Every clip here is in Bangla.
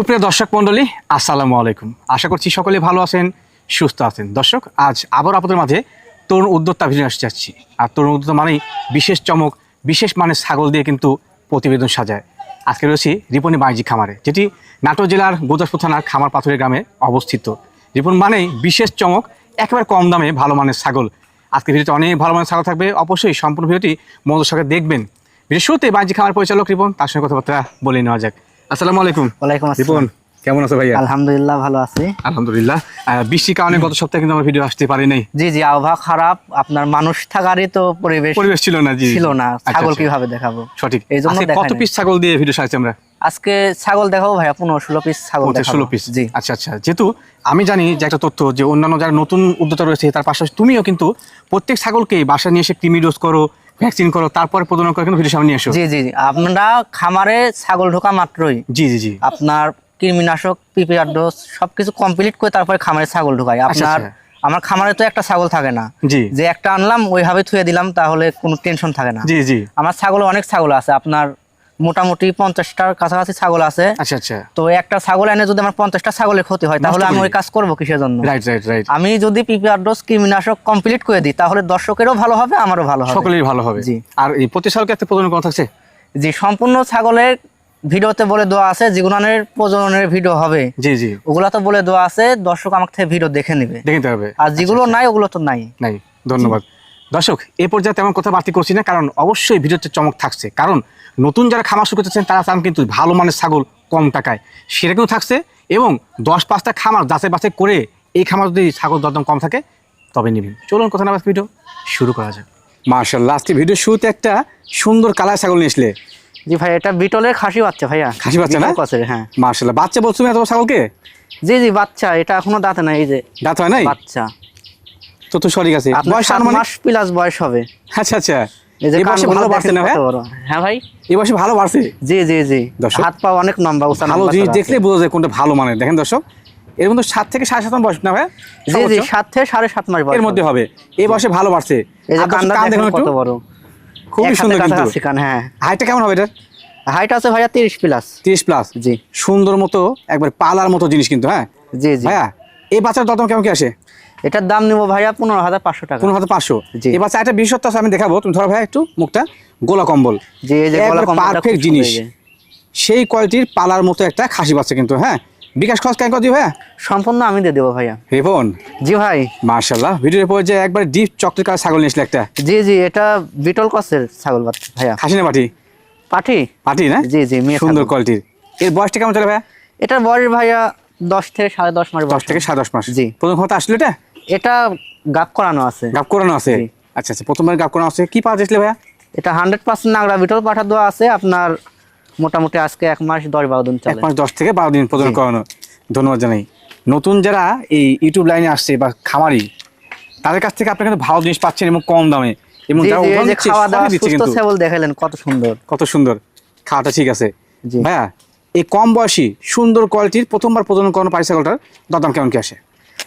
সুপ্রিয় দর্শক মণ্ডলী, আসসালামু আলাইকুম। আশা করছি সকলে ভালো আছেন, সুস্থ আছেন। দর্শক, আজ আবার আপনাদের মাঝে তরুণ উদ্যোক্তা ভিডিও আসতে যাচ্ছি। আর তরুণ উদ্যোক্তা মানেই বিশেষ চমক, বিশেষ মানের ছাগল দিয়ে কিন্তু প্রতিবেদন সাজায়। আজকে রয়েছি রিপনি বাণিজ্যিক খামারে, যেটি নাটোর জেলার গোদাসপুর থানার খামার পাথরের গ্রামে অবস্থিত। রিপন মানেই বিশেষ চমক, একেবারে কম দামে ভালো মানের ছাগল। আজকে ভিডিওতে অনেক ভালো মানের ছাগল থাকবে। অবশ্যই সম্পূর্ণ ভিডিওটি মনোযোগ সঙ্গে দেখবেন। ভিডিও শুরুতে বাণিজ্যিক খামার পরিচালক রিপন, তার সঙ্গে কথাবার্তা বলে নেওয়া যাক। আসসালামু আলাইকুম। ওয়ালাইকুম রিপন আসসালাম কেমন আছো ভাইয়া? আলহামদুলিল্লাহ ভালো আছি। আলহামদুলিল্লাহ। বৃষ্টির কারণে গত সপ্তাহে কিন্তু আমরা ভিডিও আসতে পারি নাই। জি জি আবহাওয়া খারাপ। আপনার মানুষ থাকারই তো পরিবেশ পরিবেশ ছিল না জি ছিল না। আচ্ছা, ছাগল আচ্ছা। কীভাবে দেখাবো? সঠিক। এই জন্য আজকে কত পিস ছাগল দিয়ে ভিডিও সাজাচ্ছি আমরা? আজকে ছাগল দেখাবো ভাইয়া পনেরো ষোলো পিস ছাগল ষোলো পিস জি। আচ্ছা আচ্ছা। যেহেতু আমি জানি যে একটা তথ্য যে অন্যান্য যারা নতুন উদ্যোক্তা রয়েছে তার পাশাপাশি তুমিও কিন্তু প্রত্যেক ছাগলকে বাসা নিয়ে এসে কৃমি ডোজ করো ভ্যাকসিন করো তারপরে প্রজনন করে কিন্তু ভিডিও সামনে আসো। জি জি জি। আমরা খামারে ছাগল ঢোকা মাত্রই। জি জি জি। আপনার কৃমিনাশক পিপিআর ডোজ সবকিছু কমপ্লিট করে তারপরে খামারে ছাগল ঢোকাই। আপনার আচ্ছা। আমার খামারে তো একটা ছাগল থাকে না। জি। যে একটা আনলাম ওইভাবে থুয়ে দিলাম তাহলে কোনো টেনশন থাকে না। জি জি। আমার ছাগল অনেক ছাগল আছে। আপনার মোটামুটি পঞ্চাশটার কাছাকাছি ছাগল আছে। আচ্ছা আচ্ছা। তো একটা ছাগল এনে যদি আমার পঞ্চাশটা ছাগলের ক্ষতি হয় তাহলে আমি। ওই কাজ করব কিসের জন্য? রাইট রাইট রাইট আমি যদি পিপিআর ডোজ কৃমিনাশক কমপ্লিট করে দিই তাহলে দর্শকেরও ভালো হবে আমারও ভালো হবে। সকলেই ভালো হবে। জি। আর এই প্রতি সালকে একটা প্রজনন করা থাকছে? জি সম্পূর্ণ ছাগলের ভিডিওতে বলে দেওয়া আছে যেগুলোর প্রজননের ভিডিও হবে। জি জি। ওগুলা তো বলে দেওয়া আছে দর্শক আমার থেকে ভিডিও দেখে নেবে। দেখতে হবে। আর যেগুলো নাই ওগুলো তো নাই। নাই ধন্যবাদ। দর্শক এ পর্যায়ে তেমন কথা বাড়তি করছি না কারণ অবশ্যই ভিডিওতে চমক থাকছে। কারণ নতুন যারা খামার শুরু করতেছেন তারা চান কিন্তু ভালো মানের ছাগল কম টাকায়। সেটা কিন্তু থাকছে এবং দশ পাঁচটা খামার যাচাই বাছাই করে এই খামার যদি ছাগল দরদাম কম থাকে তবে নেবেন। চলুন কথা না ভিডিও শুরু করা যাক। মার্শাল্লাহ আজকে ভিডিও শুরুতে একটা সুন্দর কালার ছাগল নিয়ে আসলে। জি ভাই এটা বিটলের খাসি বাচ্চা ভাইয়া। খাসি বাচ্চা না? হ্যাঁ। মার্শাল্লাহ বাচ্চা বলছো এত ছাগলকে? জি জি বাচ্চা এটা এখনও দাঁতে নাই এই যে। দাঁত হয় নাই? বাচ্চা। তো তো সঠিক আছে। আপনার বয়স? মাস প্লাস বয়স হবে। আচ্ছা আচ্ছা। এই যে এই বয়সে কানগুলো ভালো বাড়ছে না ভাই? হ্যাঁ ভাই। এই ভালো বাড়ছে? জি জি জি। হাত পা অনেক লম্বা উঁচা ভালো জিনিস দেখলে বোঝা যায় কোনটা ভালো মানের। দেখেন দর্শক এর মধ্যে সাত থেকে সাড়ে সাত বয়স না ভাই? জি জি সাত থেকে সাড়ে সাত মাস বয়স। এর মধ্যে হবে। এই বয়সে ভালো বাড়ছে। এই যে আর দর্শক কানটা কান দেখুন দেখুন কত বড়। খুবই সুন্দর কিন্তু। কান হ্যাঁ। হাইটটা কেমন হবে এটা? হাইট আছে ভাইয়া তিরিশ প্লাস তিরিশ প্লাস জি। সুন্দর মতো একবার পালার মতো জিনিস কিন্তু হ্যাঁ? জি জি। ভাইয়া এই বাচ্চার দরদাম কেমন কি আসে? এটার দাম নিবো ভাইয়া পনেরো হাজার পাঁচশো টাকা। পনেরো হাজার পাঁচশো। বাচ্চা একটা বিশেষত্ব আছে আমি দেখাবো। তুমি ধরো ভাইয়া একটু মুখটা। গোলা কম্বল। যে পারফেক্ট জিনিস। সেই কোয়ালিটির পালার মতো একটা খাসি বাচ্চা কিন্তু হ্যাঁ? বিকাশ খরচ কেন কত ভাইয়া? সম্পূর্ণ আমি দিয়ে দেবো ভাইয়া। রিপন জি ভাই। মার্শাল্লাহ ভিডিওর পরে যে একবার ডিপ চকলেট কালার ছাগল নিয়েছিল একটা। জি জি এটা বিটল কসের ছাগল বাচ্চা ভাইয়া। খাসি না পাটি? পাঠি পাটি না? জি জি মেয়ে সুন্দর। কোয়ালিটির এর বয়সটা কেমন চলে ভাইয়া? এটার বয়স ভাইয়া দশ থেকে সাড়ে দশ মাস দশ বয়স থেকে সাড়ে দশ মাস। জি। প্রথম ক্ষমতা আসলে এটা? এটা গাপ করানো আছে। গাপ করানো আছে? আচ্ছা আচ্ছা প্রথমবার গাপ করানো আছে। কি পাওয়া যাচ্ছিল ভাইয়া? এটা হান্ড্রেড পার্সেন্ট নাগরা বিটল পাঠা দেওয়া আছে। আপনার মোটামুটি আজকে এক মাস দশ বারো দিন এক মাস দশ থেকে বারো দিন প্রদান করানো। ধন্যবাদ জানাই। নতুন যারা এই ইউটিউব লাইনে আসছে বা খামারি তাদের কাছ থেকে আপনি কিন্তু ভালো জিনিস পাচ্ছেন এবং কম দামে। এবং দেখালেন কত সুন্দর। কত সুন্দর। খাওয়াটা ঠিক আছে। হ্যাঁ এই কম বয়সী সুন্দর কোয়ালিটির প্রথমবার প্রজনন করানো পাই ছাগলটার দরদাম কেমন কি আসে?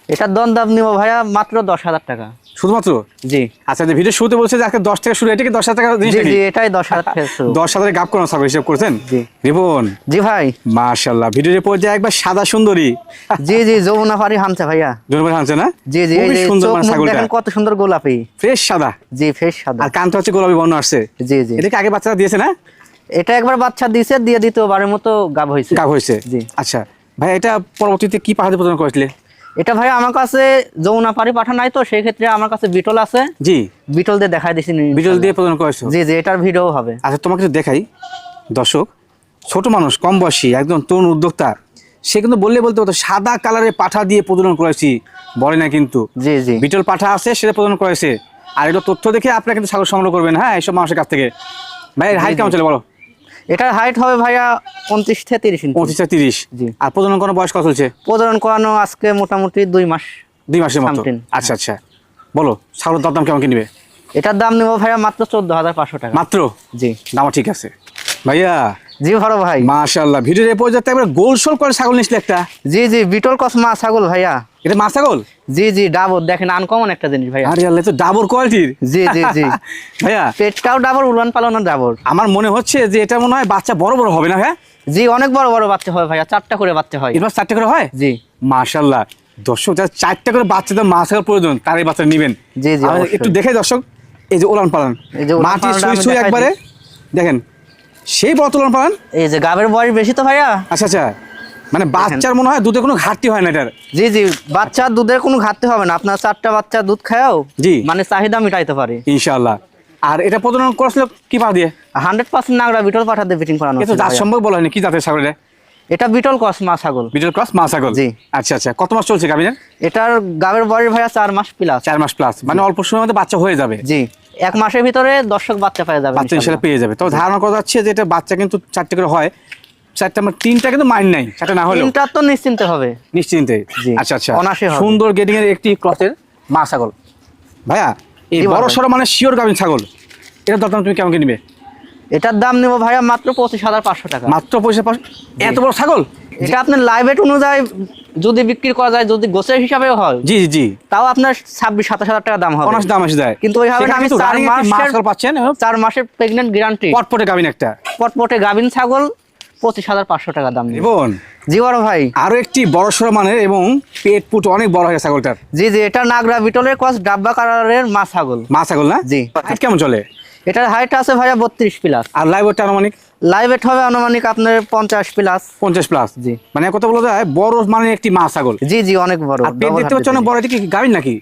এটার দন দাম নিব ভাইয়া মাত্র দশ হাজার টাকা। শুধুমাত্র? জি। আচ্ছা যে ভিডিও শুরুতে বলছে যে আজকে দশ টাকা শুরু এটা কি দশ হাজার টাকা জিনিস জি জি এটাই দশ হাজার টাকা। দশ হাজারে গাপ করানো ছাগল হিসেব করেছেন? জি। রিপন? জি ভাই। মাশাল্লাহ ভিডিওর পর্যায়ে একবার সাদা সুন্দরী। জি জি যমুনা ফারি হানছে ভাইয়া। জনবার হানছে না? জি জি খুবই সুন্দর মানে ছাগলটা। দেখেন কত সুন্দর গোলাপি। ফ্রেশ সাদা? জি ফ্রেশ সাদা। আর কানটা হচ্ছে গোলাপি বর্ণ আসছে। জি জি। এটাকে আগে বাচ্চারা দিয়েছে না? এটা একবার বাচ্চা দিয়েছে দিয়ে দ্বিতীয়বারের মতো গাব হয়েছে। গাব হয়েছে। জি। আচ্ছা ভাই এটা পরবর্তীতে কি পাহাড়ে প্রদান করেছিলে? এটা ভাই আমার কাছে যমুনা পারি পাঠা নাই তো সেই ক্ষেত্রে আমার কাছে বিটল আছে। জি। বিটল দিয়ে দেখাই দিছি বিটল দিয়ে প্রদান করেছ জি জি এটার ভিডিও হবে। আচ্ছা তোমাকে দেখাই। দর্শক ছোট মানুষ কম বয়সী একদম তরুণ উদ্যোক্তা সে কিন্তু বললে বলতে হতো সাদা কালারের পাঠা দিয়ে প্রদান করেছি বলে না কিন্তু। জি জি। বিটল পাঠা আছে সেটা প্রদান করেছে আর এটা তথ্য দেখে আপনারা কিন্তু ছাগল সংগ্রহ করবেন হ্যাঁ এইসব মানুষের কাছ থেকে। ভাই হাইট কেমন চলে বলো? এটার হাইট হবে ভাইয়া পঁচিশ থেকে তিরিশ ইঞ্চি পঁচিশ থেকে তিরিশ। জি। আর প্রজনন কোনো বয়স কত চলছে? প্রজনন করানো আজকে মোটামুটি দুই মাস। দুই মাসের মতো। আচ্ছা আচ্ছা। বলো ছাগলের দরদাম কেমন কিনবে এটার দাম নেব ভাইয়া মাত্র চোদ্দ হাজার পাঁচশো টাকা। মাত্র? জি। দামও ঠিক আছে। ভাইয়া। জি ভালো ভাই। মাশাল্লাহ ভিডিওর এ একবার গোল সোল করে ছাগল নিয়েছিল একটা? জি জি বিটল কসমা ছাগল ভাইয়া। এটা মা ছাগল? জি জি ডাবর। দেখেন আনকমন একটা জিনিস ভাইয়া। আরে আল্লাহ তো ডাবর কোয়ালিটির? জি জি জি। ভাইয়া। পেটটাও ডাবর উলান পালানো ডাবর। আমার মনে হচ্ছে যে এটা মনে হয় বাচ্চা বড় বড় হবে না হ্যাঁ জি অনেক বড় বড় বাচ্চা হয় ভাইয়া। চারটা করে বাচ্চা হয়। এবার চারটা করে হয়? জি। মাশাল্লাহ দর্শক যারা চারটা করে বাচ্চাদের মা ছাগল প্রয়োজন তার এই বাচ্চা নেবেন। জি, জি, একটু দেখে দর্শক এই যে ওলান পালান। এই যে মাটি সুই সুই একবারে। দেখেন সেই বড় ওলান পালান? এই যে গাবের বয়স বেশি তো ভাইয়া? আচ্ছা আচ্ছা। মানে বাচ্চার মনে হয় দুধে কোনো ঘাটতি হয় না এটার। জি জি বাচ্চার দুধের কোনো ঘাটতি হবে না। আপনার চারটা বাচ্চা দুধ খায়ও জি। মানে চাহিদা মিটাইতে পারে। ইনশাআল্লাহ। আর এটা প্রজনন করেছিল কি পা দিয়ে? হান্ড্রেড পার্সেন্ট নাগরা বিটল পাঠাতে ফিটিং করানো এ তো জাত সম্ভব বলা হয়নি। কি জাতের ছাগল এটা? এটা বিটল কস মা ছাগল। বিটল ক্রস মা ছাগল। জি। আচ্ছা আচ্ছা। কত মাস চলছে গাবিনের এটার গাবের বয়স ভাইয়া চার মাস প্লাস চার মাস প্লাস মানে অল্প সময়ের মধ্যে বাচ্চা হয়ে যাবে। জি। এক মাসের ভিতরে দর্শক বাচ্চা পেয়ে যাবে বাচ্চা পেয়ে যাবে। তো ধারণা করা যাচ্ছে যে এটা বাচ্চা কিন্তু চারটে করে হয়। চারটে আমার তিনটা কিন্তু মাইন নাই চারটা না হলেও। তিনটা তো নিশ্চিন্তে হবে। নিশ্চিন্তে আচ্ছা আচ্ছা। সুন্দর গেটিং এর একটি ক্রসের মা ছাগল। ভাইয়া এই বড় সড়ো মানে শিওর গাভিন ছাগল। তুমি কেমন কি নিবে? এটার দাম নেব ভাইয়া মাত্র পঁচিশ হাজার পাঁচশো টাকা। মাত্র এত বড় ছাগল? এটা আপনার অনুযায়ী যদি বিক্রি করা যায় যদি গোছের হিসাবেও হয় জি জি তাও আপনার ছাব্বিশ সাতাশ হাজার টাকা দাম হবে। দাম যায়। কিন্তু ওইভাবে আমি চার running একটি মা মাসের- ছাগল পাচ্ছেন চার মাসের প্রেগনেন্ট গ্যারান্টি পটপটে গাভিন একটা। পটপটে গাভিন ছাগল পঁচিশ হাজার পাঁচশো টাকা দাম এবং জি বড় ভাই। আরও একটি বড় সড়ো মানের এবং পেট পুট অনেক বড় হয় ছাগলটার। জি জি এটা নাগরা বিটলের কস ডাব্বা কালারের মা ছাগল। মা ছাগল না? জি। হাইট কেমন চলে? এটার হাইট আছে ভাইয়া বত্রিশ প্লাস আর লাইভ ওটা আনুমানিক? লাইভ রেট হবে আনুমানিক আপনার পঞ্চাশ প্লাস পঞ্চাশ প্লাস জি। মানে কত বলা যায়? বড় মানে একটি মা ছাগল। জি জি অনেক বড় আর পেট দেখতে পাচ্ছ অনেক বড় এটা কি গাভিন নাকি?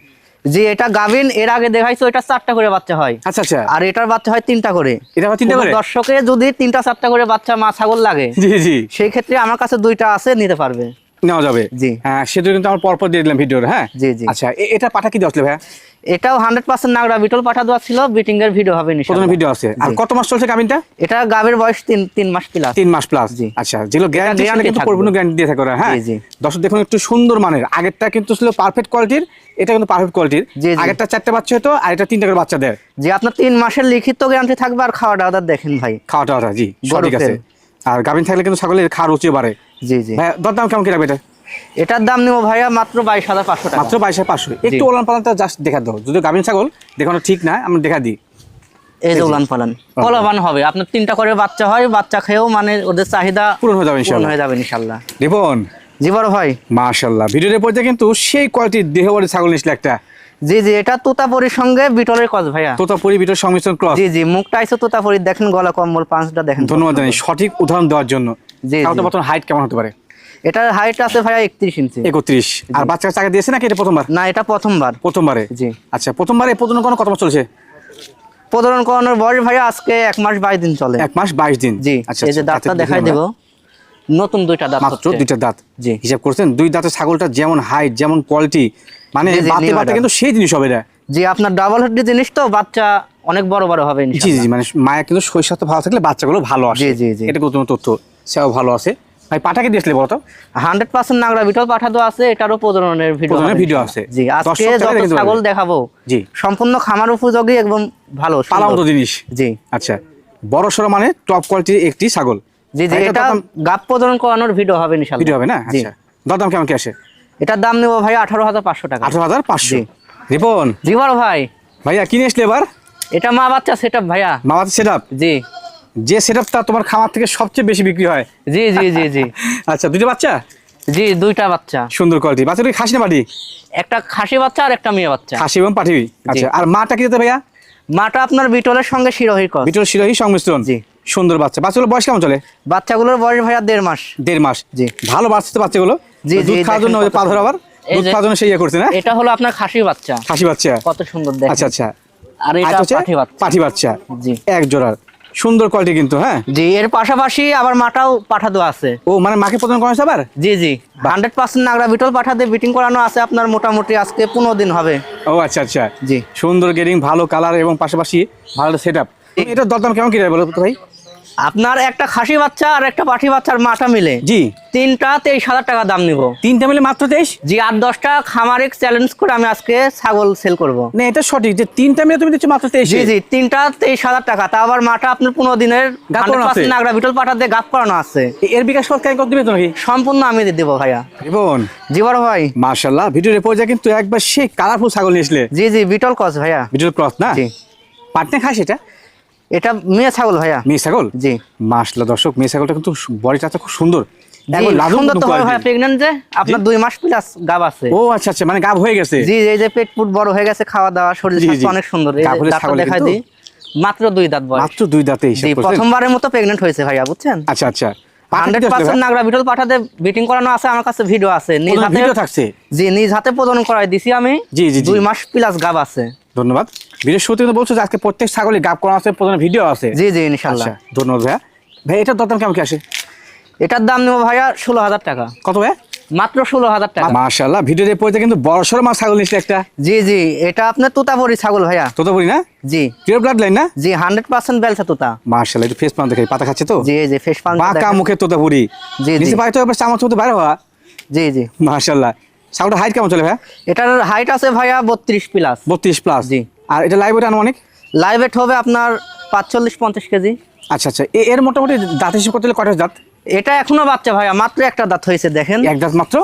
জি এটা গাভিন এর আগে দেখাইছো এটা চারটা করে বাচ্চা হয়। আচ্ছা আচ্ছা। আর এটার বাচ্চা হয় তিনটা করে। এটা তিনটা করে? দর্শকে যদি তিনটা চারটা করে বাচ্চা মা ছাগল লাগে জি জি সেই ক্ষেত্রে আমার কাছে দুইটা আছে নিতে পারবে। নেওয়া যাবে? জি। হ্যাঁ সেটা কিন্তু আমার পরপর দিয়ে দিলাম ভিডিওর হ্যাঁ? জি, জি। আচ্ছা এটা পাঠা কি দেওয়া ভাইয়া? এটাও হান্ড্রেড পার্সেন্ট নাগরা বিটল পাঠা দেওয়া ছিল বিটিং এর ভিডিও হবে প্রথমে। ভিডিও আছে। আর কত মাস চলছে গাভিনটা এটা গাবের বয়স তিন তিন মাস প্লাস তিন মাস প্লাস জি। আচ্ছা যেগুলো গ্যারান্টি guarantee কিন্তু। পরিপূর্ণ গ্যারান্টি দিয়ে থাকে ওরা, হ্যাঁ? জি, জি। দর্শক দেখুন একটু সুন্দর মানের। আগেরটা কিন্তু ছিল পারফেক্ট কোয়ালিটির এটা কিন্তু পারফেক্ট কোয়ালিটির জি, জি। আগেরটা চারটে বাচ্চা হতো আর এটা তিনটা করে বাচ্চা দেয়। যে আপনার তিন মাসের লিখিত গ্যারান্টি থাকবে আর খাওয়া দাওয়া দেখেন ভাই। খাওয়া টাওয়াটা জি। সঠিক আছে। আর গাভিন থাকলে কিন্তু ছাগলের খাওয়ার রুচিও বাড়ে। জি জি। ভাইয়া দরদাম কেমন কি রাখবে এটা? এটার দাম নেব ভাইয়া মাত্র বাইশ হাজার পাঁচশো টাকা। মাত্র বাইশ হাজার পাঁচশো। একটু ওলান পালানটা জাস্ট দেখা দাও। যদি গাভিন ছাগল দেখানো ঠিক না আমরা দেখা দিই। এই যে উলান পালান। কলাবান হবে। আপনার তিনটা করে বাচ্চা হয় বাচ্চা খেয়েও মানে ওদের চাহিদা পূরণ হয়ে যাবে পূরণ ইনশাল্লাহ হয়ে যাবে ইনশাল্লাহ। রিপন? জি বড় ভাই। মাশাল্লাহ। ভিডিওর পর্যায়ে কিন্তু সেই কোয়ালিটির দেহবাড়ি ছাগল নিয়েছিল একটা। জি জি এটা তোতাপুরির সঙ্গে বিটলের কস ভাইয়া। তোতাপুরি ভিডিওর সংমিশ্রণ ক্রস জি জি মুখটা আইসো তোতাপুরির দেখেন গলা কম্বল পাঁচটা দেখেন ধন্যবাদ জানাই। সঠিক উদাহরণ দেওয়ার জন্য। জি, হাইট কেমন হতে পারে? এটার হাইট আছে ভাইয়া একত্রিশ ইঞ্চি একত্রিশ। আর বাচ্চা চাকা দিয়েছে নাকি এটা প্রথমবার? না এটা প্রথমবার। প্রথমবারে? জি। আচ্ছা প্রথমবারে প্রথম কোনো কত মাস চলছে প্রদর্শন করানোর বয়স ভাইয়া আজকে এক মাস বাইশ দিন চলে। এক মাস বাইশ দিন? জি আচ্ছা এই যে আচ্ছা, দাঁতটা দেখাই দিকে দেব। নতুন দুইটা দাঁত মাত্র দুইটা দাঁত? জি। হিসাব করছেন? দুই দাঁতের ছাগলটা যেমন হাইট যেমন কোয়ালিটি মানে বাতে বাতে কিন্তু সেই জিনিস হবে এটা জি আপনার ডাবল হেডি জিনিস তো বাচ্চা অনেক বড় বড় হবে জি ইনশাআল্লাহ। জি মানে মায়ের কিন্তু শরীর স্বাস্থ্য ভালো থাকলে বাচ্চাগুলো ভালো আসে। জি, জি, জি। এটা কোনো তথ্য। সেও ভালো আছে। ভাই পাটাকে দিয়েছিলে বলতো? হান্ড্রেড পার্সেন্ট নাগরা বিটল পাঠা দেওয়া আছে এটারও প্রজননের ভিডিও ভিডিও আছে। জি আজকে যত ছাগল। দেখাবো জি। সম্পূর্ণ খামার উপযোগী একদম ভালো। জিনিস। জি। আচ্ছা বড় সড়ো মানে টপ কোয়ালিটির একটি ছাগল। জি জি এটা গাপ প্রজনন করানোর ভিডিও হবে ইনশাআল্লাহ ভিডিও হবে না? আচ্ছা দরদাম কেমন কি আসে? এটার দাম নেব ভাই আঠারো হাজার পাঁচশো টাকা। আঠারো হাজার পাঁচশো। রিপন? জি বড় ভাই। ভাইয়া কিনে আসলে এবার? এটা মা বাচ্চা সেট ভাইয়া। মা বাচ্চা সেট জি। যে সেট তোমার খামার থেকে সবচেয়ে বেশি বিক্রি হয়? জি জি জি জি। আচ্ছা দুটো বাচ্চা? জি দুইটা বাচ্চা। সুন্দর কোয়ালিটি বাচ্চা কি খাসি না পাটি? একটা খাসি বাচ্চা আর একটা মেয়ে বাচ্চা। খাসি এবং পাঠি আচ্ছা আর মাটা কি দিতে ভাইয়া? মাটা আপনার বিটলের সঙ্গে শিরোহীর কস। বিটল শিরোহী সংমিশ্রণ। জি। সুন্দর বাচ্চা। বাচ্চাগুলো বয়স কেমন চলে? বাচ্চাগুলোর বয়স ভাইয়া দেড় মাস। দেড় মাস। জি। ভালো বাচ্চা তো বাচ্চাগুলো। জি, দুধ খাওয়ার জন্য পা ধরে আবার দুধ খাওয়ার জন্য সেই ইয়ে করছে না? এটা হলো আপনার খাসি বাচ্চা। খাসি বাচ্চা। কত সুন্দর দেখেন। আচ্ছা আচ্ছা। আর এটা পাঠি বাচ্চা। পাঠি বাচ্চা। জি। এক জোড়ার। সুন্দর কোয়ালিটি কিন্তু হ্যাঁ? জি এর পাশাপাশি আবার মাটাও পাঠা দেওয়া আছে। ও মানে মাকে প্রদান করা হয়েছে আবার? জি জি। হান্ড্রেড পার্সেন্ট নাগরা বিটল পাঠাতে বিটিং করানো আছে আপনার মোটামুটি আজকে পনেরো দিন হবে। ও আচ্ছা আচ্ছা। জি। সুন্দর গেরিং ভালো কালার এবং পাশাপাশি ভালো সেট আপ এটার দরদাম কেমন কি বলো ভাই? আপনার একটা খাসি বাচ্চা আর একটা পাঠি বাচ্চার মাথা মিলে। জি। তিনটা তেইশ হাজার টাকা দাম নিব। তিনটা মিলে মাত্র তেইশ? জি আট দশটা খামারিক চ্যালেঞ্জ করে আমি আজকে ছাগল সেল করব। না এটা সঠিক যে তিনটা মিলে তুমি দিচ্ছ মাত্র তেইশ জি জি তিনটা তেইশ হাজার টাকা। তা আবার মাটা আপনার পনেরো দিনের গাপ করানো আছে? 100% নাগরা বিটল পাঠা দিয়ে গাপ করানো আছে। এর বিকাশ কত কত দিবে নাকি সম্পূর্ণ আমি দিয়ে দেবো ভাইয়া। রিবন। জি বড় ভাই। মার্শাল্লাহ ভিডিওর পর্যায়ে কিন্তু একবার সেই কালারফুল ছাগল নিয়ে আসলে। জি জি বিটল কস ভাইয়া। বিটল ক্রস না? পাটনে খাস এটা? এটা মেয়ে ছাগল ভাইয়া। মেয়ে ছাগল? জি। মাসলা দর্শক মেয়ে ছাগলটা কিন্তু বডিটা তো খুব সুন্দর। তো হয় quality। যে আপনার দুই মাস প্লাস গাব আছে। ও আচ্ছা আচ্ছা মানে গাব হয়ে গেছে। জি এই যে পেট পুট বড় হয়ে গেছে খাওয়া দাওয়া শরীর স্বাস্থ্য অনেক সুন্দর। দেখাই দিই। মাত্র দুই দাঁত বয়স। মাত্র দুই দাঁতে প্রথমবারের মতো প্রেগনেন্ট হয়েছে ভাইয়া বুঝছেন? আচ্ছা আচ্ছা। হান্ড্রেড পার্সেন্ট নাগরা পাঠাতে বিটিং করানো আছে আমার কাছে ভিডিও আছে। নিজ হাতে ভিডিও থাকছে? জি নিজ হাতে প্রজনন করাই দিছি আমি। জি, জি। দুই মাস প্লাস গাব আছে। ধন্যবাদ। ভিডিও শুরুতে কিন্তু বলছো যে আজকে প্রত্যেক ছাগলে গাব করা আছে প্রথমে ভিডিও আছে। জি জি ইনশাল্লাহ ধন্যবাদ ভাইয়া। ভাই এটার দরদাম কেমন কি আসে এটার দাম নেব ভাইয়া ষোলো হাজার টাকা। কত ভাইয়া? মাত্র ষোলো হাজার টাকা। ভিডিওর এই পর্যায়ে কিন্তু বড় সড়ো মাছ ছাগল নিচ্ছে একটা। জি জি এটা আপনার তোতাপুরি ছাগল ভাইয়া। তো তো না? জি। পিওর ব্লাড লাইন না? জি হান্ড্রেড পার্সেন্ট বেলসা তোতা। মাশাআল্লাহ একটু ফেস পান দেখে পাতা খাচ্ছে তো? জি জি ফেস পান বাঁকা মুখে তোতাপুরি। জি, জি। পায়ে তো এবার চামচ মতো বাইরে হওয়া। জি জি। মাশাআল্লাহ। ছাগলটা হাইট কেমন চলে ভাইয়া? এটার হাইট আছে ভাইয়া বত্রিশ প্লাস বত্রিশ প্লাস জি। আর এটা লাইভ ওয়েট আনুমানিক? লাইভ ওয়েট হবে আপনার পাঁচচল্লিশ পঞ্চাশ কেজি। আচ্ছা আচ্ছা। এর মোটামুটি দাঁত হিসেবে করতে গেলে কয়টা দাঁত? এটা এখনও বাচ্চা ভাইয়া মাত্র একটা দাঁত হয়েছে দেখেন। এক দাঁত মাত্র?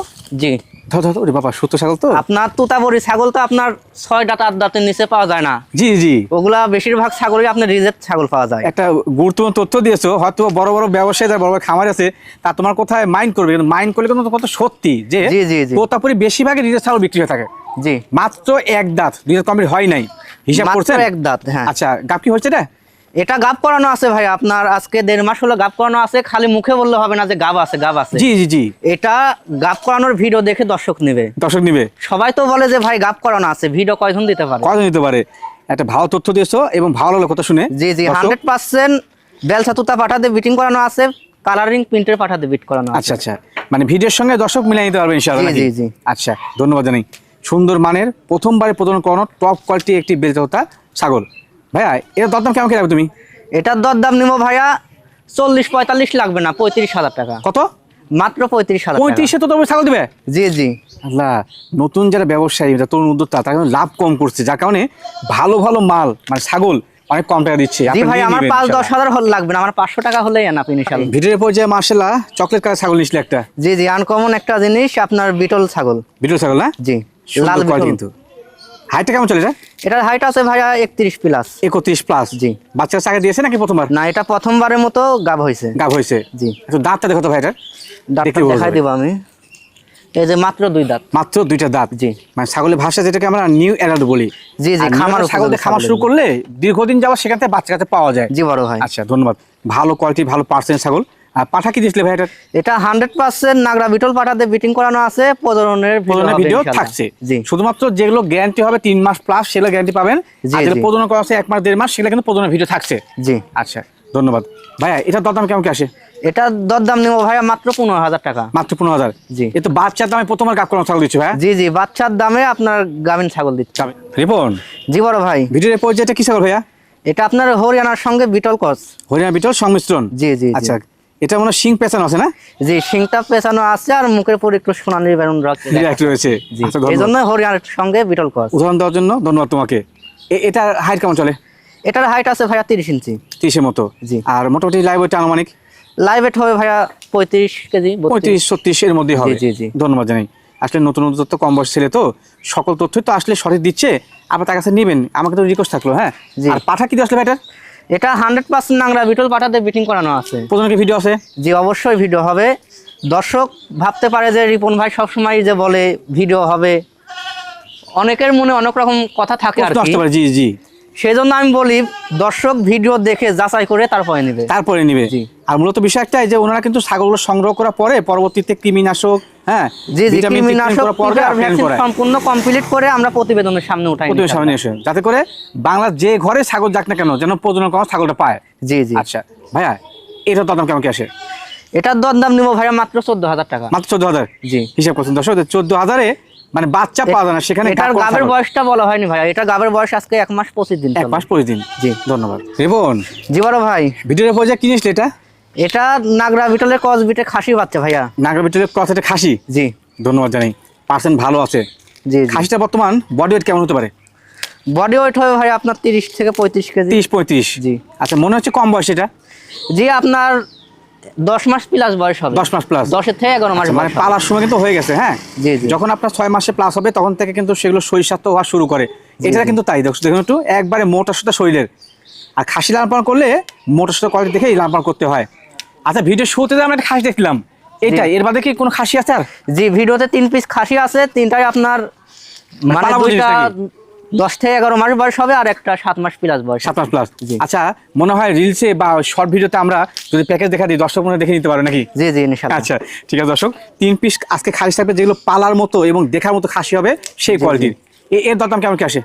জি। ধর ধর ধর, ওরে বাবা সত্য ছাগল তো? আপনার তোতাবড়ি ছাগল তো আপনার ছয় দাঁত আট দাঁতের নিচে পাওয়া যায় না। জি জি। ওগুলা বেশিরভাগ ছাগলই আপনার রিজেক্ট ছাগল পাওয়া যায়। একটা গুরুত্বপূর্ণ তথ্য দিয়েছ হয়তো বড় বড় ব্যবসায়ী যারা বড় বড় খামার আছে তা তোমার কোথায় মাইন্ড করবে? কিন্তু মাইন্ড করলে কিন্তু সত্যি যে জি, জি, জি। তোতাপুরি বেশিরভাগই নিজের ছাগল বিক্রি হয়ে থাকে। জি। মাত্র এক দাঁত কমপ্লিট হয় নাই। হিসাব করছেন? এক দাঁত হ্যাঁ। আচ্ছা গাপ কি হচ্ছে এটা? এটা গাব করানো আছে ভাই আপনার আজকে দেড় মাস হলো গাব করানো আছে খালি মুখে বললে হবে না যে গাব আছে গাব আছে। জি জি জি। এটা গাব করানোর ভিডিও দেখে দর্শক নেবে। দর্শক নিবে। সবাই তো বলে যে ভাই গাব করানো আছে ভিডিও কয়জন দিতে পারে? কত নিতে পারে? একটা ভালো তথ্য দিয়েছ এবং ভালো লাগল কথা শুনে। জি জি হান্ড্রেড পার্সেন্ট বেলসা তুতা পাঠাতে বিটিং করানো আছে কালারিং প্রিন্টের পাঠাতে বিট করানো আছে। আচ্ছা। আচ্ছা মানে ভিডিওর সঙ্গে দর্শক মিলিয়ে নিতে পারবে ইনশাআল্লাহ জি, জি, জি। আচ্ছা ধন্যবাদ জানাই। সুন্দর মানের প্রথমবারে প্রদান করানো টপ কোয়ালিটি একটি বেলচা ছাগল। ভাইয়া এর দরদাম কেমন কি রাখবে তুমি? এটার দর দাম নিবো ভাইয়া চল্লিশ পঁয়তাল্লিশ লাগবে না পঁয়ত্রিশ হাজার টাকা। কত? মাত্র পঁয়ত্রিশ হাজার পঁয়ত্রিশে তো তবে ছাগল দিবে? জি জি। আল্লাহ নতুন যারা ব্যবসায়ী যারা তরুণ উদ্যোক্তা তারা কিন্তু লাভ কম করছে যার কারণে ভালো ভালো মাল মানে ছাগল অনেক কম টাকা দিচ্ছে। জি ভাই আমার পাঁচ দশ হাজার হলে লাগবে না আমার পাঁচশো টাকা হলেই এনাফ ইনশাল্লাহ। ভিডিওর পর্যায়ে মার্শাল্লাহ চকলেট কালার ছাগল একটা। জি জি আনকমন একটা জিনিস আপনার বিটল ছাগল। ভিডিও ছাগল না? জি লাল কিন্তু। হাইটটা কেমন চলে এটা? এটার হাইট আছে ভাইয়া একত্রিশ প্লাস একত্রিশ প্লাস জি। বাচ্চা চাকা দিয়েছে নাকি প্রথমবার? না এটা প্রথমবারের মতো গাব হয়েছে। হয়েছে। জি। একটু দাঁতটা দেখো তো ভাই এটার। দাঁতটা দেখাই যাবে। আমি। এই যে মাত্র দুই দাঁত। মাত্র দুইটা দাঁত। জি। মানে ছাগলের ভাষা যেটাকে আমরা নিউ এরাড বলি। জি, জি, খামার ছাগল খামার শুরু করলে দীর্ঘদিন যাওয়া সেখান থেকে বাচ্চা কাছে পাওয়া যায়। জি বড় ভাই আচ্ছা ধন্যবাদ। ভালো কোয়ালিটি ভালো পার্সেন্ট ছাগল। পাঠা কি দিয়েছিলে ভাই এটার এটা হান্ড্রেড পার্সেন্ট নাগরা বিটল পাঠাতে বিটিং করানো আছে প্রজননের ভিডিও থাকছে। শুধুমাত্র যেগুলো গ্যারান্টি হবে তিন মাস প্লাস সেগুলো গ্যারান্টি পাবেন। যেগুলো প্রজনন করা আছে এক মাস দেড় মাস সেগুলো কিন্তু ভিডিও থাকছে। জি। আচ্ছা ধন্যবাদ। ভাইয়া এটার দরদাম কেমন কি আসে? এটা দরদাম নেব ভাইয়া মাত্র পনেরো হাজার টাকা। মাত্র পনেরো হাজার? জি। এ তো বাচ্চার দামে প্রথমবার গাপ করানো ছাগল দিচ্ছ ভাইয়া? জি জি বাচ্চার দামে আপনার গাভিন ছাগল দিচ্ছে। রিপন? জি বড় ভাই। ভিডিওর পর্যায়ে কি ছাগল ভাইয়া? এটা আপনার হরিয়ানার সঙ্গে বিটল কস। হরিয়ানা বিটল সংমিশ্রণ? জি জি। আচ্ছা এটা মনে হয় শিং পেছানো আছে না? জি শিংটা পেছানো আছে আর মুখের পর একটু সোনালি বেরুন রয়েছে। আচ্ছা এই জন্য হরিয়ানার সঙ্গে বিটল কস উদাহরণ দেওয়ার জন্য ধন্যবাদ তোমাকে। এটার হাইট কেমন চলে? এটার হাইট আছে ভাইয়া তিরিশ ইঞ্চি। তিরিশের মতো। জি। আর মোটামুটি লাইভ ওয়েট আনুমানিক? লাইভ ওয়েট হবে ভাইয়া পঁয়ত্রিশ কেজি পঁয়ত্রিশ ছত্রিশ এর মধ্যে হবে। জি, জি। ধন্যবাদ জানাই। আসলে নতুন নতুন তথ্য কম বয়স ছেলে তো সকল তথ্যই তো আসলে সঠিক দিচ্ছে। আবার তার কাছে নেবেন। আমাকে তো রিকোয়েস্ট থাকল হ্যাঁ। আর পাঠা কি আসলে ভাই এটা হান্ড্রেড পার্সেন্ট নাংরা বিটল পাঠাতে বিটিং করানো আছে। প্রথমে কি ভিডিও আছে? জি অবশ্যই ভিডিও হবে। দর্শক ভাবতে পারে যে রিপন ভাই সবসময় যে বলে ভিডিও হবে। অনেকের মনে অনেক রকম কথা থাকে আর জি জি। সেই জন্য আমি বলি দর্শক ভিডিও দেখে যাচাই করে তারপরে নেবে। তারপরে নিবে। আর মূলত বিষয় একটাই যে ওনারা কিন্তু ছাগলগুলো সংগ্রহ করার পরে পরবর্তীতে কৃমিনাশক হ্যাঁ জি জি কৃমিনাশক করার পরে টিকা, আপনি ভ্যাকসিন করায়। সম্পূর্ণ কমপ্লিট করে আমরা প্রতিবেদনের সামনে উঠাই প্রতিবেদন সামনে এসে। যাতে করে বাংলার যে ঘরে ছাগল যাক না কেন যেন প্রজনন করা ছাগলটা পায়। জি জি। আচ্ছা ভাইয়া এটা তো দাম কেমন কি আসে? এটার দর দাম নিবো ভাইয়া মাত্র চোদ্দ হাজার টাকা। মাত্র চোদ্দ হাজার? জি। হিসাব করছেন দর্শক চোদ্দ হাজারে মানে বাচ্চা পাওয়া যায় না সেখানে এটার গাব গাবের বয়সটা বলা হয়নি ভাইয়া এটা গাবের বয়স আজকে এক মাস পঁচিশ দিন এক মাস পঁচিশ দিন। জি। ধন্যবাদ। রিবন? জি বড় ভাই। ভিডিওর পর কি জিনিস এটা? এটা নাগরা বিটলের কস বিটে খাসি বাচ্চা ভাইয়া। নাগরা ভিতরে ক্রস এটা খাসি? জি। ধন্যবাদ জানাই। পার্সেন্ট ভালো আছে। জি। খাসিটা বর্তমান বডি ওয়েট কেমন হতে পারে? বডি ওয়েট হবে ভাই আপনার তিরিশ থেকে পঁয়ত্রিশ কেজি। তিরিশ পঁয়ত্রিশ। জি। আচ্ছা মনে হচ্ছে কম বয়স এটা? জি আপনার দশ মাস প্লাস বয়স হবে। দশ মাস প্লাস থেকে মাস আচ্ছা, মানে পালার সময় কিন্তু হয়ে গেছে হ্যাঁ? জি জি। যখন আপনার মাসে প্লাস হবে তখন থেকে কিন্তু সেগুলো হওয়া শুরু করে। এটা কিন্তু তাই দেখুন একটু একবারে মোটা সোটা শরীরের। আর খাসি লালন পালন করলে মোটর সোটো কোয়ালিটি দেখে লালন পালন করতে হয়। আচ্ছা ভিডিও শুরুতে আমরা একটা খাসি দেখলাম এটাই এর বাদে কি কোনো খাসি আছে আর? জি ভিডিওতে তিন পিস খাসি আছে তিনটাই আপনার মানে দুইটা নাকি? দশ থেকে এগারো মাস বয়স হবে আর একটা সাত মাস প্লাস বয়স সাত মাস প্লাস আচ্ছা মনে হয় রিলসে বা শর্ট ভিডিওতে আমরা যদি প্যাকেজ দেখা দিই দর্শক মনে দেখে নিতে পারো নাকি? জি জি আচ্ছা ঠিক আছে দর্শক তিন পিস আজকে খাসি থাকবে যেগুলো পালার মতো এবং দেখার মতো খাসি হবে সেই কোয়ালিটির এর দরদাম কেমন কি আসে?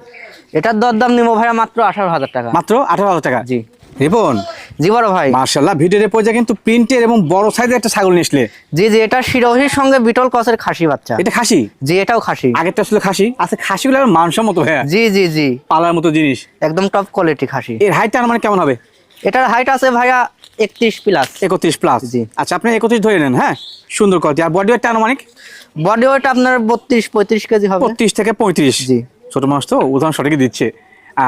এটার দরদাম নিমো ভাইয়া মাত্র আঠারো হাজার টাকা। মাত্র আঠারো হাজার টাকা? জি। রিপন জি বড় ভাই। মার্শাল্লাহ ভিডিওর পর্যায়ে কিন্তু প্রিন্টের এবং বড় সাইজের একটা ছাগল নিয়ে আসলে। জি জি এটা শিরোহির সঙ্গে বিটল কসের খাসি বাচ্চা। এটা খাসি? জি এটাও খাসি। আগেরটা ছিল খাসি? আচ্ছা খাসিগুলো মতো ভাইয়া জি জি জি। পালার মতো জিনিস। একদম টপ কোয়ালিটি খাসি। এর হাইটটা মানে কেমন হবে? এটার হাইট আছে ভাইয়া একত্রিশ প্লাস একত্রিশ প্লাস জি। আচ্ছা আপনি একত্রিশ ধরে নেন হ্যাঁ? সুন্দর কোয়ালিটি আর বডি ওয়েটটা আনুমানিক? বডি ওয়েট আপনার বত্রিশ পঁয়ত্রিশ কেজি হবে। বত্রিশ থেকে পঁয়ত্রিশ। জি। ছোট মাছ তো উদাহরণ সঠিকই দিচ্ছে।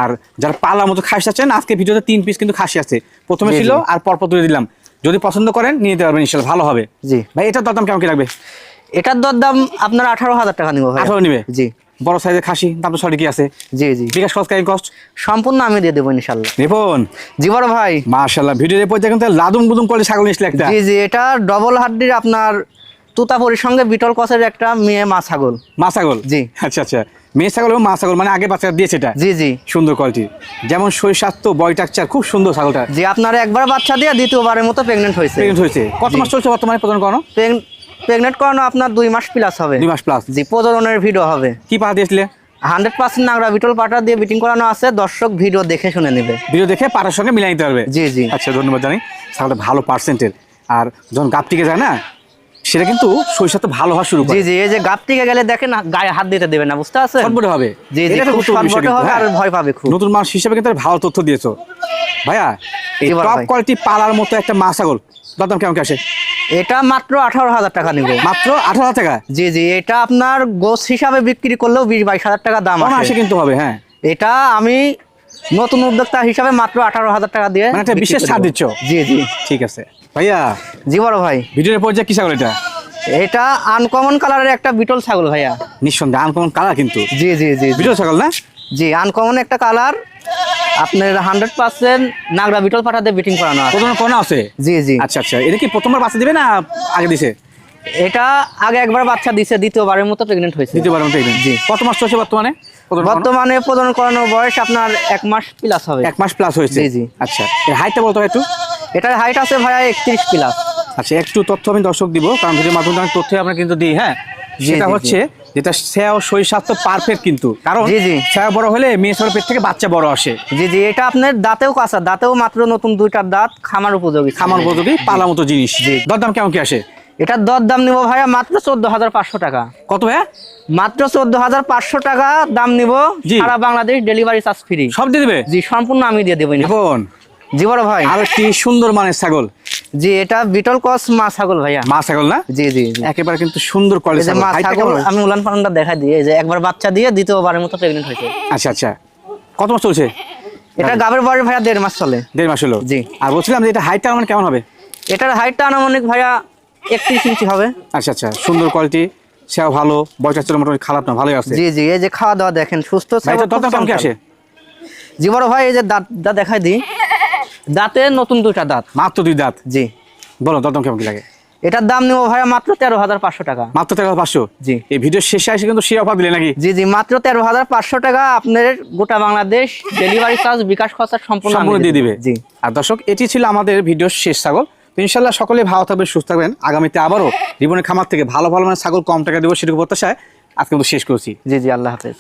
আর যারা পালার মতো খাসি আছেন আজকে ভিডিওতে তিন পিস কিন্তু খাসি আছে। প্রথমে ছিল আর পরপর তুলে দিলাম। যদি পছন্দ করেন নিয়ে নিতে পারবেন ইনশাল্লাহ ভালো হবে। জি। ভাই এটার দরদাম কেমন কি লাগবে? এটার দরদাম আপনার আঠারো হাজার টাকা নিবো আঠারো নিবে? জি। বড় সাইজের খাসি দাম তো সঠিকই আছে। জি জি। বিকাশ কস্ট কাইন কস্ট সম্পূর্ণ আমি দিয়ে দেবো ইনশাল্লাহ। রিপন জি বড় ভাই। মার্শাল্লাহ ভিডিওর পর্যায়ে কিন্তু লাদুম গুদুম করে ছাগল নিয়েছিল একটা। জি জি এটা ডবল হাড্ডির আপনার তুতাপুরির সঙ্গে বিটল কসের একটা মেয়ে মা ছাগল। মা ছাগল? জি। আচ্ছা আচ্ছা। মেয়ে ছাগল এবং মা ছাগল মানে আগে বাচ্চা দিয়েছে এটা? জি জি। সুন্দর কোয়ালিটি যেমন শরীর স্বাস্থ্য বয় টাকচার খুব সুন্দর ছাগলটা। জি আপনার একবার বাচ্চা দিয়ে দ্বিতীয়বারের মতো প্রেগনেন্ট হয়েছে। প্রেগনেন্ট হয়েছে। কত মাস চলছে বর্তমানে প্রদান করানো? প্রেগনেন্ট করানো আপনার দুই মাস প্লাস হবে। দুই মাস প্লাস জি প্রজননের ভিডিও হবে। কি পাঠা দিয়েছিলে? হান্ড্রেড পার্সেন্ট নাগরা বিটল পাটা দিয়ে বিটিং করানো আছে। দর্শক ভিডিও দেখে শুনে নেবে। ভিডিও দেখে পাটার সঙ্গে মিলাই নিতে পারবে। জি জি। আচ্ছা ধন্যবাদ জানি। ছাগলটা ভালো পার্সেন্টের আর যখন গাপ টিকে যায় না সেটা কিন্তু শরীর স্বাস্থ্য ভালো হওয়া শুরু জি করে। জি এই যে গাপ থেকে গেলে দেখেন গায়ে হাত দিতে দেবে না বুঝতে পারছেন? ছটপটে হবে। জি জি তো কিন্তু, হবে আর হ্যাঁ। ভয় পাবে খুব। নতুন মানুষ হিসেবে কিন্তু ভালো তথ্য দিয়েছ। ভাইয়া এই টপ কোয়ালিটি পালার মতো একটা মা ছাগল দাম কেমন আসে? এটা মাত্র আঠারো হাজার টাকা নিব। মাত্র আঠারো হাজার টাকা? জি জি এটা আপনার গোস হিসাবে বিক্রি করলেও বিশ বাইশ হাজার টাকা দাম আসে কিন্তু হবে হ্যাঁ। এটা আমি নতুন উদ্যোক্তা হিসাবে মাত্র আঠারো হাজার টাকা দিয়ে মানে একটা বিশেষ ছাড় দিচ্ছ? জি জি। ঠিক আছে। ভাইয়া জি বড় ভাই। ভিডিওর পর্যায়ে কি ছাগল এটা? এটা আনকমন কালারের একটা বিটল ছাগল ভাইয়া। নিঃসন্দেহে আনকমন কালার কিন্তু। জি জি জি। ভিডিও ছাগল না? জি আনকমন একটা কালার আপনার হান্ড্রেড পার্সেন্ট নাগরা বিটল পাঠাতে বিটিং করানো আছে। প্রথমে কোন আছে? জি জি। আচ্ছা আচ্ছা। এটা কি প্রথমবার বাচ্চা দিবে না আগে দিছে? এটা আগে একবার বাচ্চা দিছে দ্বিতীয়বারের মতো প্রেগনেন্ট হয়েছে। দ্বিতীয়বার মতো একদিন জি। কত মাস চলছে বর্তমানে? বর্তমানে প্রজনন করানোর বয়স আপনার এক মাস প্লাস হবে। এক মাস প্লাস হয়েছে? জি, জি। আচ্ছা এর হাইটটা বলতো একটু? এটার হাইট আছে ভাইয়া একত্রিশ প্লাস আচ্ছা একটু তথ্য আমি দর্শক দিব কারণ ভিডিওর মাধ্যমে অনেক তথ্য আমরা কিন্তু দিই হ্যাঁ? যেটা হচ্ছে যেটা স্যাও শরীর স্বাস্থ্য পারফেক্ট কিন্তু। কারণ জি, জি। স্যাও বড় হলে মেয়ে ছোট পেট থেকে বাচ্চা বড় আসে। জি জি এটা আপনার দাঁতেও কাঁচা দাঁতেও মাত্র নতুন দুইটা দাঁত খামার উপযোগী। খামার উপযোগী পালা মতো জিনিস। দরদাম কেমন কি আসে? এটার দর দাম নিব ভাইয়া মাত্র চোদ্দ হাজার পাঁচশো টাকা। কত হ্যাঁ মাত্র চোদ্দ হাজার পাঁচশো টাকা দাম নিব সারা বাংলাদেশ ডেলিভারি চার্জ ফ্রি। সব দিয়ে দেবে? জি সম্পূর্ণ আমি দিয়ে দেবো এখন জি বড় ভাই। আর একটি সুন্দর মানের ছাগল। জি এটা বিটল কস মা ছাগল ভাইয়া। মা ছাগল না? জি জি একেবারে কিন্তু সুন্দর কোয়ালিটি মা ছাগল আমি উলান পালানটা দেখা দিয়ে যে একবার বাচ্চা দিয়ে দ্বিতীয়বারের মতো প্রেগনেন্ট হয়েছে। আচ্ছা আচ্ছা। কত মাস চলছে? এটা গাবের বয়স ভাইয়া দেড় মাস চলে। দেড় মাস হলো। জি। আর বলছিলাম যে এটা হাইটটা মানে কেমন হবে? এটার হাইটটা আনুমানিক ভাইয়া একত্রিশ ইঞ্চি হবে। আচ্ছা আচ্ছা সুন্দর কোয়ালিটি সেও ভালো বয়সটা মোটামুটি খারাপ না ভালোই আছে। জি জি এই যে খাওয়া দাওয়া দেখেন সুস্থ আসে? জি বড় ভাই এই যে দাঁত দাঁত দেখাই দিই। দাঁতে নতুন দুইটা দাঁত। মাত্র দুই দাঁত? জি। বলো দরদাম কেমন লাগে? এটার দাম নেব ভাইয়া মাত্র তেরো হাজার পাঁচশো টাকা। মাত্র তেরো হাজার পাঁচশো? জি। এই ভিডিওর শেষে এসে কিন্তু সে অফার দিলে নাকি? জি জি মাত্র তেরো হাজার পাঁচশো টাকা আপনার গোটা বাংলাদেশ ডেলিভারি চার্জ বিকাশ খরচা সম্পূর্ণ দিয়ে দিবে। জি। আর দর্শক এটি ছিল আমাদের ভিডিও শেষ ছাগল। তো ইনশাল্লাহ সকলে ভালো থাকবেন, সুস্থ থাকবেন। আগামীতে আবারও জীবনের খামার থেকে ভালো ভালো মানে ছাগল কম টাকা দেবো, সেটুকু প্রত্যাশায় আজকে শেষ করছি। জি জি, আল্লাহ হাফেজ।